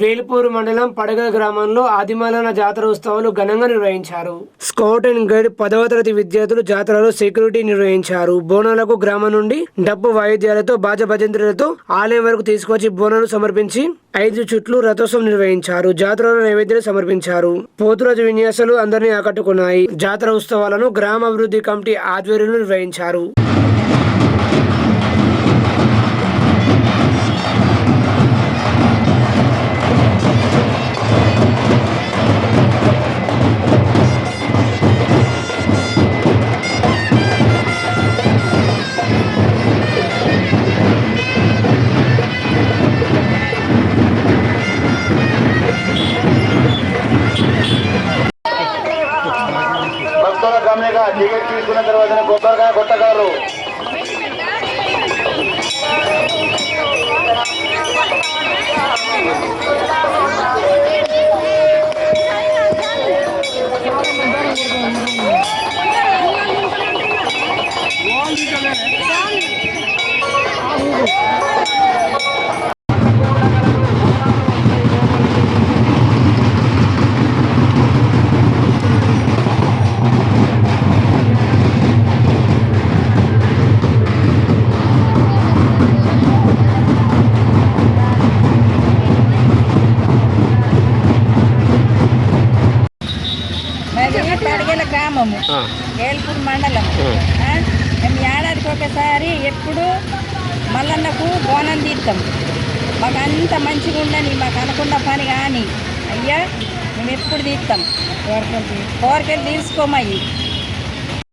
వేలుపూరు మండలం పడగల గ్రామంలో ఆదిమాలన జాతర ఉత్సవాలు ఘనంగా నిర్వహించారు. స్కౌట్ అండ్ గైడ్ పదవ తరగతి విద్యార్థులు జాతరలో సెక్యూరిటీ నిర్వహించారు. బోనాలకు గ్రామం నుండి డప్పు వాయిద్యాలతో బాజభజంత్రులతో ఆలయం వరకు తీసుకొచ్చి బోనాలు సమర్పించి ఐదు చుట్లు రథోత్సవం నిర్వహించారు. జాతరలో నైవేద్యాలు సమర్పించారు. పోతురాజు విన్యాసాలు అందరినీ ఆకట్టుకున్నాయి. జాతర ఉత్సవాలను గ్రామ అభివృద్ధి కమిటీ ఆధ్వర్యంలో నిర్వహించారు. భక్తుల టికెట్ తీసుకున్న తర్వాత కొబ్బరికాయ కొట్టగారు మాది తడగల గ్రామము ఏల్పూర్ మండలం. మేము ఏడాదికి ఒకసారి ఎప్పుడు మల్లన్నకు బోనం తీస్తాం మాకు అంత మంచిగా ఉండని మాకు అనుకున్న పని కానీ. అయ్యా మేము ఎప్పుడు తీస్తాం కోరికలు తీసుకోమయ్యి